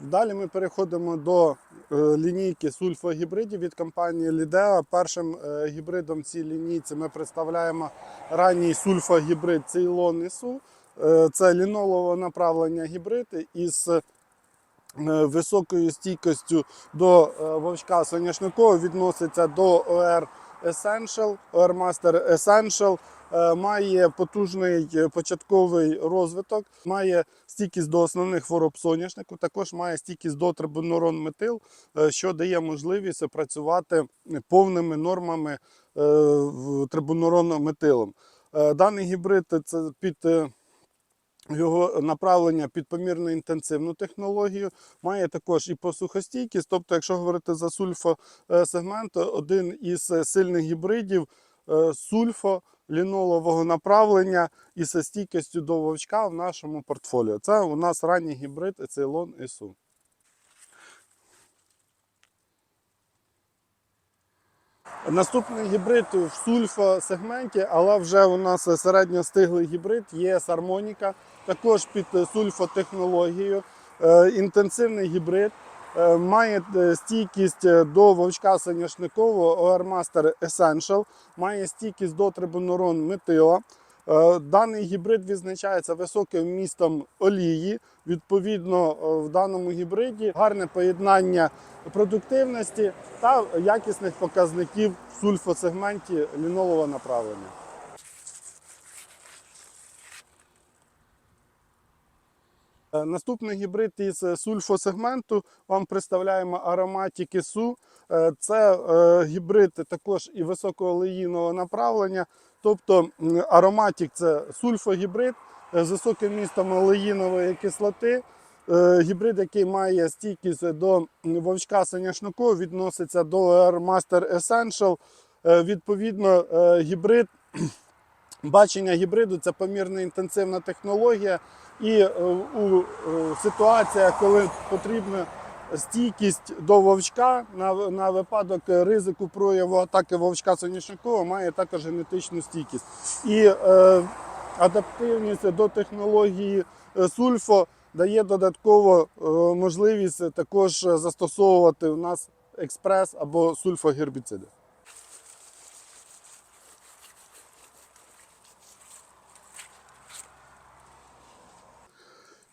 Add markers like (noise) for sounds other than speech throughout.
Далі ми переходимо до е, лінійки сульфогібридів від компанії Lidea. Першим е, гібридом цій лінійці ми представляємо ранній сульфогібрид Ceylon ISU. Е, Це лінолово направлення гібрид із високою стійкістю до вовчка соняшникового відноситься до OR Essential, OR Master Essential. Е, Має потужний е, початковий розвиток, має стійкість до основних хвороб соняшнику, також має стійкість до трибунурон метил, е, що дає можливість працювати повними нормами в трибунуронним метилом. Е, Даний гібрид це під його направлення під помірно інтенсивну технологію, має також і посухостійкість. Тобто, якщо говорити за сульфосегмент, один із сильних гібридів сульфо лінолового направлення із стійкістю до вовчка в нашому портфоліо. Це у нас ранній гібрид Ceylon ISU. Наступний гібрид в сульфо-сегменті, але вже у нас середньостиглий гібрид є Harmonica, також під сульфотехнологією. Е, Інтенсивний гібрид. Е, Має е, стійкість до вовчка соняшникового OR Master Essential, має стійкість до трибунурон метила. Е, Даний гібрид відзначається високим вмістом олії. Відповідно, е, в даному гібриді гарне поєднання продуктивності та якісних показників в сульфосегменті лінолового направлення. Наступний гібрид із е, сульфосегменту вам представляємо ароматики Су. Е, Це е, гібрид також і високоолеїного направлення. Тобто м, ароматик це сульфогібрид е, з високим містом олеїнової кислоти. Е, Гібрид, який має стійкість до вовчка соняшнику, відноситься до Air Master Essential. Е, Відповідно, е, гібрид (clears throat) Бачення гібриду це помірно інтенсивна технологія, і е, у е, ситуаціях, коли потрібна стійкість до вовчка на, на випадок ризику прояву атаки вовчка соняшникового, має також генетичну стійкість. І е, адаптивність до технології е, сульфо дає додатково можливість також застосовувати у нас експрес або сульфогербіциди.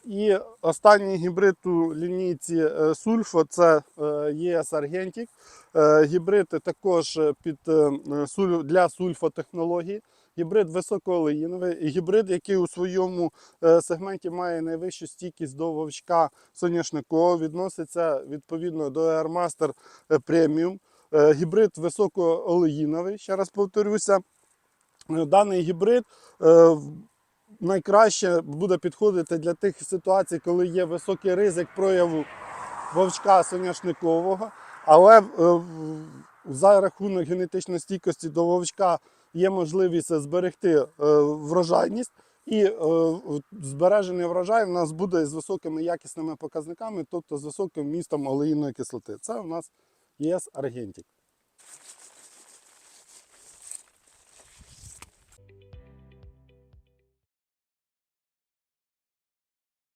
І останній гібрид у лінійці е, Сульфо це е, ЄС Аргентік. Е, Гібрид також під, для сульфотехнологій. Гібрид високоолеїновий, гібрид, який у своєму сегменті має найвищу стійкість до вовчка соняшникового, відноситься відповідно до Airmaster Premium. Гібрид високоолеїновий, ще раз повторюся. Даний гібрид найкраще буде підходити для тих ситуацій, коли є високий ризик прояву вовчка соняшникового, але е, за рахунок генетичної стійкості до вовчка є можливість зберегти е, врожайність. І е, збережений врожай в нас буде з високими якісними показниками, тобто з високим містом олеїної кислоти. Це у нас ЄС Аргентік.